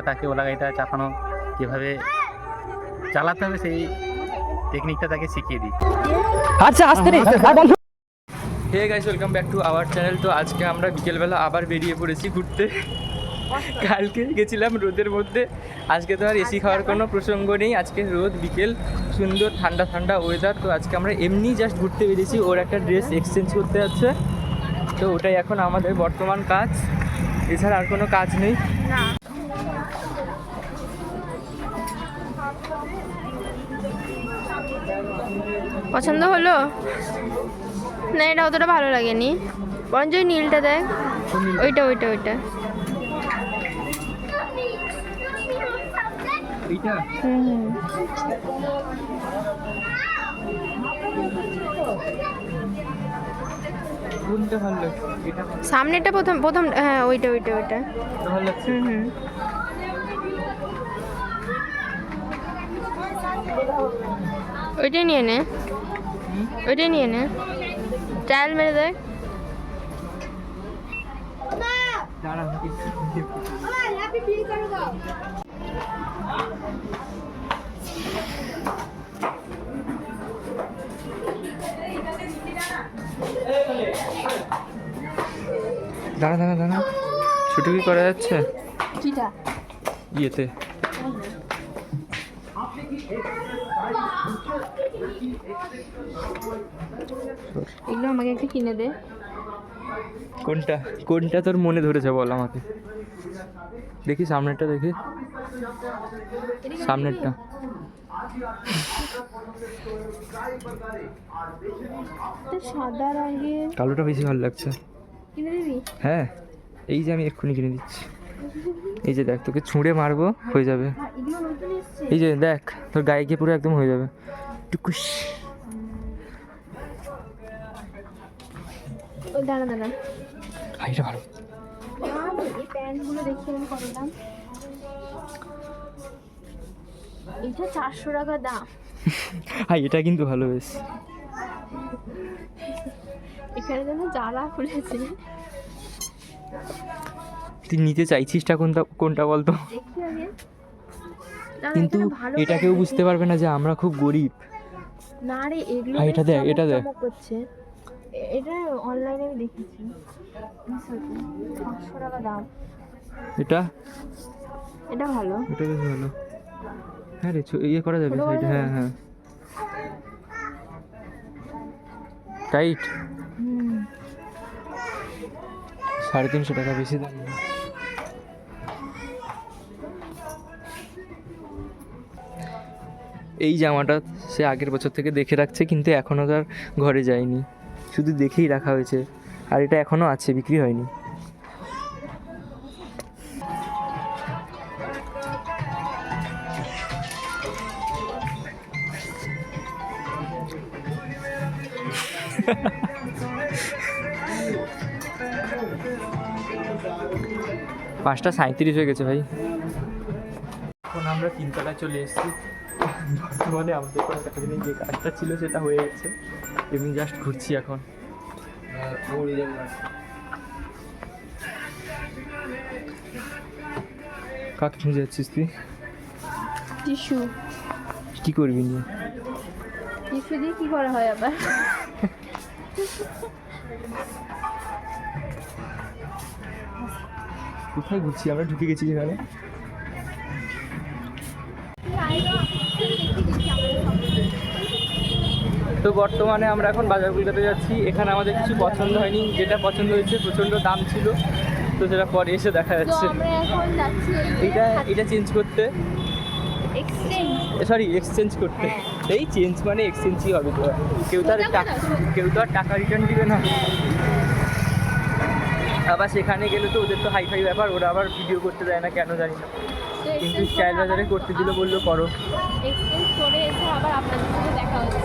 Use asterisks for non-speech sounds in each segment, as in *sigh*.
বা তাকে ওলা গাড়িটা চাপানো কীভাবে চালাতে হবে সেই টেকনিকটা তাকে শিখিয়ে দিই। আচ্ছা আসতে hey guys welcome back to our channel তো আজকে আমরা বিকেলবেলা আবার বেরিয়ে পড়েছি ঘুরতে। কালকে গেছিলাম রোদের মধ্যে। আজকে তো আর এসি খাওয়ার কোনো প্রসঙ্গ নেই। আজকে রোদ বিকেল সুন্দর ঠান্ডা ঠান্ডা ওয়েদার তো আজকে আমরা এমনি জাস্ট ঘুরতে বেরিয়েছি। ওর একটা ড্রেস এক্সচেঞ্জ করতে যাচ্ছে তো ওটাই এখন আমাদের বর্তমান কাজ। এছাড়া আর কোনো কাজ নেই? পছন্দ হলো? না এটা অতটা ভালো লাগেনি। বরঞ্চ ওই নীলটা দেখ। ওইটা ওইটা ওইটা। হুম সামনেটা প্রথম প্রথম হ্যাঁ ওইটা ওইটা ওইটা। হুম হুম। ওইটাই নিয়ে নে। ওইটাই নিয়ে নে। ট্রায়াল মেরে দেখ। দাঁড়া দাঁড়া দাঁড়া দাঁড়া। ছোটো কি করা যাচ্ছে? ইয়েতে। এগুলো আমাকে একটু কিনে দে। কোনটা? কোনটা তোর মনে ধরেছে বল আমাকে? দেখি সামনেরটা দেখি। সামনেরটা। সাদা রঙের। কালোটা বেশি ভালো লাগছে। কিনে দিবি? হ্যাঁ এই যে আমি এক্ষুনি কিনে দিচ্ছি। এই যে দেখ তোকে ছুঁড়ে মারবো হয়ে যাবে। এই যে দেখ তোর গায়ে গিয়ে পুরো একদম হয়ে যাবে। টুকুস। দাঁড়া দাঁড়া। হাইটা ভালো এটা চারশো টাকা দাম। *laughs* এটা কিন্তু ভালো বেশ। এখানে যেন জ্বালা খুলেছে তুই নিতে চাইছিসটা কোনটা কোনটা বলতো? কিন্তু এটা কেউ বুঝতে পারবে না যে আমরা খুব গরিব। না রে এগুলো হ্যাঁ, এটা দেখ, এটা দেখ। করছে। এটা অনলাইনে আমি দেখেছি। পাঁচশো টাকা দাম। এটা? এটা ভালো। এটা বেশ ভালো। হ্যাঁ রে ছো- ইয়ে করা যাবে সাইড হ্যাঁ হ্যাঁ। টাইট সাড়ে তিনশো টাকা বেশি দাম এই জামাটা সে আগের বছর থেকে দেখে রাখছে, কিন্তু এখনও তার ঘরে যায়নি। শুধু দেখেই রাখা হয়েছে। আর এটা এখনও আছে, বিক্রি হয়নি। পাঁচটা সাঁত্রিশ হয়ে গেছে ভাই। এখন আমরা তিনতলায় চলে এসেছি। বর্তমানে আমাদের নেই যে কাজটা ছিল সেটা হয়ে গেছে। এমনি জাস্ট ঘুরছি এখন। কাকে খুঁজে যাচ্ছিস তুই? টিস্যু কি করবি নিয়ে? টিস্যু দিয়ে কি করা হয় আবার? কোথায় ঘুরছি? আমরা ঢুকে গেছি যেখানে। তো বর্তমানে আমরা এখন বাজার কলকাতা যাচ্ছি। এখানে আমাদের কিছু পছন্দ হয়নি। যেটা পছন্দ হয়েছে প্রচণ্ড দাম ছিল। তো সেটা পরে এসে দেখা যাচ্ছে। এইটা এটা চেঞ্জ করতে। সরি এক্সচেঞ্জ করতে। এই চেঞ্জ মানে এক্সচেঞ্জই হবে তো। কেউ তো আর টাকা কেউ তো আর টাকা রিটার্ন দিবে না। আবার সেখানে গেলে তো ওদের তো হাই ফাই ব্যাপার। ওরা আবার ভিডিও করতে দেয় না কেন জানি না। কিন্তু স্টাইল বাজারে করতে দিলে বলল করে। এসে আবার আপনাদের সাথে দেখা হচ্ছে।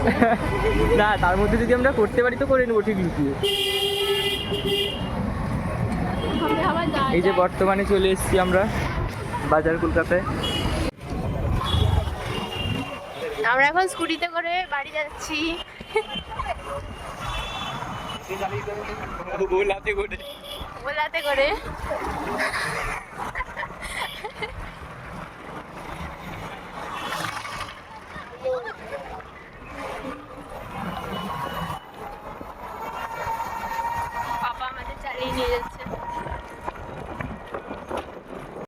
*laughs* না তার মধ্যে যদি আমরা করতে পারি তো করে নেব ঠিক লুকিয়ে। আমরা আবার এই যে বর্তমানে চলে এসেছি আমরা বাজার কলকাতায়। আমরা এখন স্কুটিতে করে বাড়ি যাচ্ছি। *laughs* গোলাতে করে। ওলাতে করে।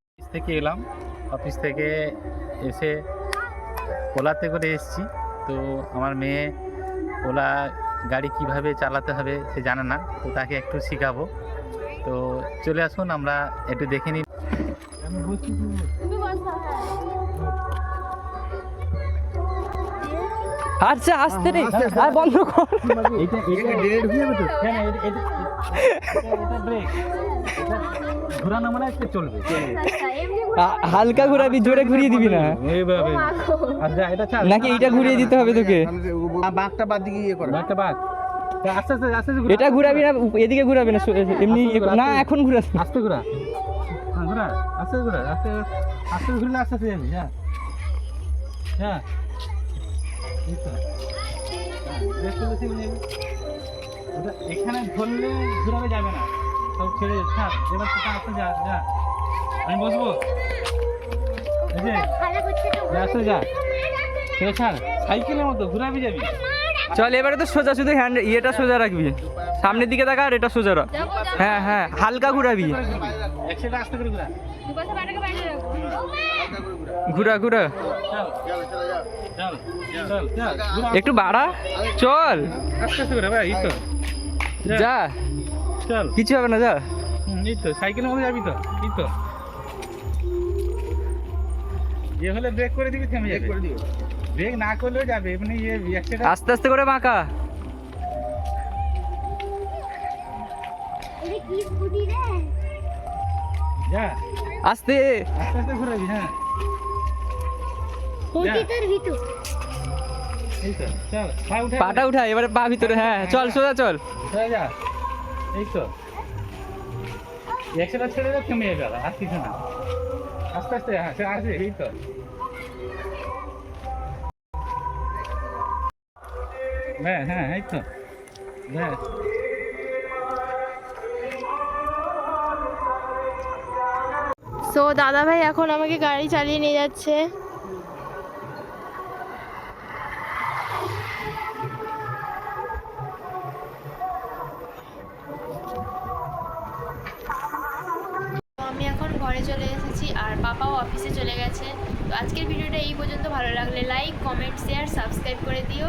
অফিস থেকে এলাম। অফিস থেকে এসে ওলাতে করে এসেছি। তো আমার মেয়ে ওলা গাড়ি কীভাবে চালাতে হবে সে জানে না। তো তাকে একটু শিখাবো। তো চলে আসুন আমরা একটু দেখে নিই। আচ্ছা আসতে রে আর বন্ধ কর। এইটা এইটা ডেড হয়ে যাবে তো? হ্যাঁ এটা এটা এটা ব্রেক ঘোরানো মানে একটু চলবে। হালকা ঘুরাবি জোরে ঘুরিয়ে দিবি না? এইভাবে আচ্ছা এটা চাল নাকি এইটা ঘুরিয়ে দিতে হবে তোকে? বাঘটা বাদ দিকে ইয়ে করো। একটা বাঘ আস্তে আস্তে আস্তে আস্তে এটা ঘুরাবি না এদিকে ঘুরাবি না এমনি ইয়ে কর- না এখন ঘুরা। আস্তে ঘুরা। হ্যাঁ ঘুরা। আস্তে ঘুরা আস্তে আস্তে ঘুরলে আস্তে আস্তে যাবি হ্যাঁ। হ্যাঁ। এখানে ধরলে ঘুরাবে যাবে না। সব ছেড়ে থাক এবার তো আস্তে যা যা। আমি বসবো? এই যে যা, ছেড়ে ছাড়। সাইকেলের মতো ঘুরাবি যাবি। চল এবারে তো সোজা শুধু হ্যান্ড ইয়েটা সোজা রাখবি। সামনের দিকে তাকা আর এটা সোজা রাখ। হ্যাঁ হ্যাঁ হালকা ঘুরাবি। এক সাইডে আস্তে করে ঘুরা। ঘুরা ঘুরা। চল চল চল চল ঘুরা। একটু বাড়া। চল। আস্তে আস্তে করে ভাই তো যা। চল কিছু হবে না যা। হুম, এই তো সাইকেলের মধ্যে যাবি তো এই তো ইয়ে হলে ব্রেক করে দিবি থেমে যাবে করে দিও ব্রেক না করলেও যাবে এমনি ইয়ে আস্তে আস্তে করে বাঁকা যা। আস্তে। আস্তে আস্তে ঘুরাবি হ্যাঁ। পাটা উঠা এবারে পা ভিতরে হ্যাঁ চল সোজা চল। এই তো। অ্যাক্সিডেন্ট ছেড়ে দাও থেমে যাবে আর কিছু না। আস্তে আস্তে হ্যাঁ এই তো। হ্যাঁ হ্যাঁ এই তো। হ্যাঁ। সো দাদা ভাই এখন আমাকে গাড়ি চালিয়ে নিয়ে যাচ্ছে। এসেছি আর পাপাও অফিসে চলে গেছে। তো আজকের ভিডিওটা এই পর্যন্ত। ভালো লাগলে লাইক কমেন্ট শেয়ার সাবস্ক্রাইব করে দিও।